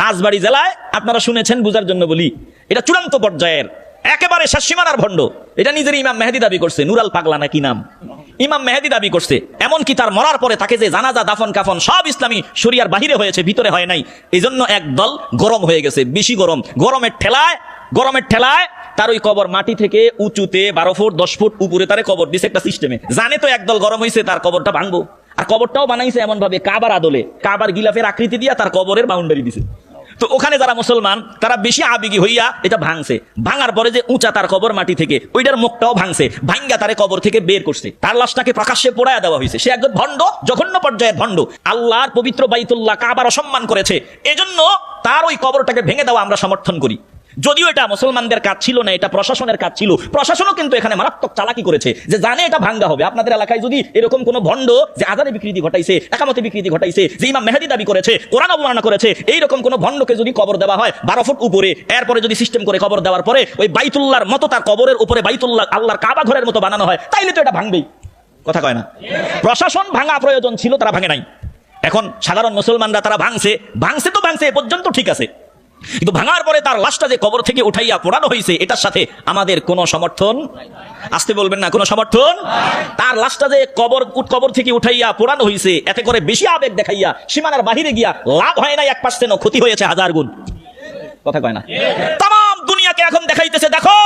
রাজবাড়ী জেলায় আপনারা শুনেছেন বুঝার জন্য বলি, এটা চূড়ান্ত পর্যায়ের, একেবারে শাসীমানার ভণ্ড। এটা নিজের ইমাম মেহেদি দাবি করছে, নুরাল পাগলা নাকি নাম? ইমাম মেহেদি দাবি করছে, এমনকি তার মরার পরে তাকে যে জানাজা, দাফন, কাফন সব ইসলামী শরিয়ার বাহিরে হয়েছে, ভিতরে হয় নাই এই জন্য একদল গরম হয়ে গেছে, বেশি গরম। গরমের ঠেলায় গরমের ঠেলায় তার ওই কবর মাটি থেকে উঁচুতে বারো ফুট, দশ ফুট উপরে তারে কবর দিছে একটা সিস্টেমে জানে তো একদল গরম হয়েছে তার কবরটা ভাঙবো। আর কবরটাও বানাইছে এমন ভাবে কাবার আদলে, কাবার গিলাফের আকৃতি দিয়া তার কবরের বাউন্ডারি দিছে। তো ওখানে যারা মুসলমান, তারা বেশি আবেগী হইয়া এটা ভাঙছে। ভাঙার পরে যে উঁচা তার কবর মাটি থেকে, ওইটার মুখটাও ভাঙছে। ভাঙ্গা তারে কবর থেকে বের করছে। তার লাশটাকে প্রকাশ্যে পোড়ায় দেওয়া হয়েছে। সে একজন ভণ্ড, জঘন্য পর্যায়ের ভণ্ড। আল্লাহর পবিত্র বাইতুল্লাহ কাবার অসম্মান করেছে। এজন্য তার ওই কবরটাকে ভেঙে দেওয়া আমরা সমর্থন করি। যদিও এটা মুসলমানদের কাজ ছিল না, এটা প্রশাসনের কাজ ছিল। প্রশাসনও কিন্তু এখানে মারাত্মক চালাকি করেছে, যে জানে এটা ভাঙ্গা হবে। আপনাদের এলাকায় যদি এরকম কোন ভণ্ড যে আজারে বিকৃতি ঘটাইছে, একামতে বিকৃতি ঘটাইছে, যে ইমাম মেহেদি দাবি করেছে, কোরআন অবমাননা করেছে, এইরকম কোন ভণ্ডকে যদি কবর দেওয়া হয়, বারো ফুট উপরে, এরপরে যদি সিস্টেম করে কবর দেওয়ার পরে, ওই বাইতুল্লাহর মতো তার কবরের উপরে বাইতুল্লাহ, আল্লাহর কাবা ঘরের মতো বানানো হয়, তাইলে তো এটা ভাঙবেই। কথা কয় না। প্রশাসন ভাঙা প্রয়োজন ছিল, তারা ভাঙে নাই। এখন সাধারণ মুসলমানরা তারা ভাঙছে ভাঙছে তো ভাঙছে, এ পর্যন্ত ঠিক আছে। কিন্তু ভাঙার পরে তার লাশটা যে কবর থেকে উঠাইয়া পোড়ানো হয়েছে এটার সাথে আমাদের কোনো সমর্থন? আসতে বলবেন না, কোনো সমর্থন? তার লাশটা যে কবর কবর থেকে উঠাইয়া পোড়ানো হয়েছে এতে করে বেশি আবেগ দেখাইয়া সীমানার বাহিরে গিয়া লাভ হয় না এক পাশ পার্সেন্ট ক্ষতি হয়েছে হাজার গুণ। কথা কয় না? তাম দুনিয়াকে এখন দেখাইতেছে, দেখো,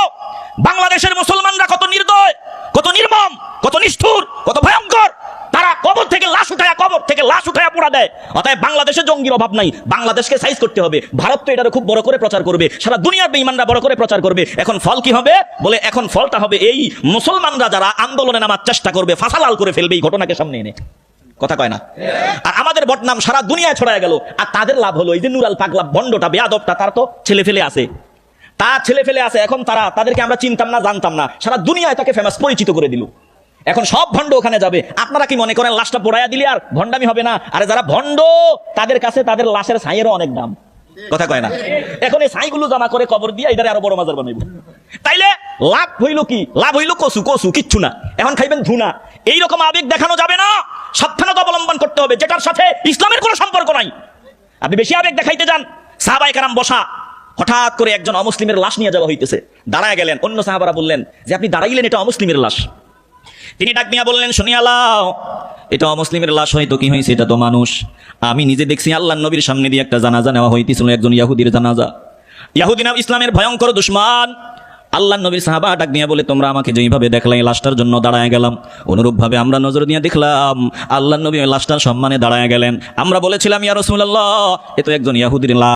বাংলাদেশের মুসলমানরা কত কত নির্মম কত নিষ্ঠুর কত ভয়ঙ্কর তারা কবর থেকে লাশ উঠায়া কবর থেকে লাশ উঠায়া পোড়া দেয়। অতএব বাংলাদেশে জঙ্গির অভাব নাই। বাংলাদেশকে সাইজ করতে হবে। ভারত তো এটা খুব বড় করে প্রচার করবে। সারা দুনিয়ার বেঈমানরা বড় করে প্রচার করবে। এখন ফল কি হবে? বলে এখন ফলটা হবে এই। মুসলমানরা যারা আন্দোলনে নামার চেষ্টা করবে, ফাঁসালাল করে ফেলবে এই ঘটনাকে সামনে এনে। কথা কয় না? আর আমাদের বটনাম সারা দুনিয়ায় ছড়ায় গেল। আর তাদের লাভ হলো এই যে নুরাল পাগলা বন্ডটা, বেয়াদবটা, তার তো ছেলে ফেলে আছে। তার ছেলে ফেলে আছে, এখন তারা, তাদেরকে আমরা চিনতাম না, জানতাম না। সারা দুনিয়ায় তাকে ফেমাস পরিচিত করে দিল। এখন সব ভণ্ড ওখানে যাবে। আপনারা কি মনে করেন, লাশটা পোড়াইয়া দিলে আর ভণ্ডামি হবে না? আরে যারা ভণ্ড, তাদের কাছে তাদের লাশের ছাইয়েরও অনেক দাম। কথা কয় না? এখন এই ছাইগুলো জমা করে কবর দিয়ে এটারে আরও বড় মাজার বানাইব। তাইলে লাভ হইল কি? লাভ হইল কসু কসু, কিচ্ছু না। এখন খাইবেন ধুনা। এইরকম আবেগ দেখানো যাবে না। সাবধানতা অবলম্বন করতে হবে, যেটার সাথে ইসলামের কোনো সম্পর্ক নাই। আপনি বেশি আবেগ দেখাইতে যান সাহাবাই কারাম বসা। হঠাৎ করে একজন অমুসলিমের লাশ নিয়ে যাওয়া হইতেছে। দাঁড়ায় গেলেন, অন্য সাহাবারা বললেন, যে আপনি দাঁড়াইলেন, এটা অমুসলিমের লাশ। তিনি ডাক নিয়ে বললেন শুনিয়ালাও এটা অমুসলিমের লাশ হয়তো কি হয়েছে? এটা তো মানুষ। আমি নিজে দেখছি আল্লাহ নবীর সামনে দিয়ে একটা জানাজা নেওয়া হইতেছিল, একজন ইয়াহুদির জানাজা। ইয়াহুদিন ইসলামের ভয়ঙ্কর দুশ্মন। আল্লাহ নবীর সাহাবা ডাক নিয়ে বলে, তোমরা আমাকে যেইভাবে দেখলে, এই লাশটার জন্য দাঁড়ায় গেলাম। অনুরূপভাবে আমরা নজর দিয়ে দেখলাম আল্লাহ নবী লাশটার সম্মানে দাঁড়ায় গেলেন। আমরা বলেছিলাম, ইয়া রসুল্লাহ এ তো একজন ইয়াহুদির লাশ।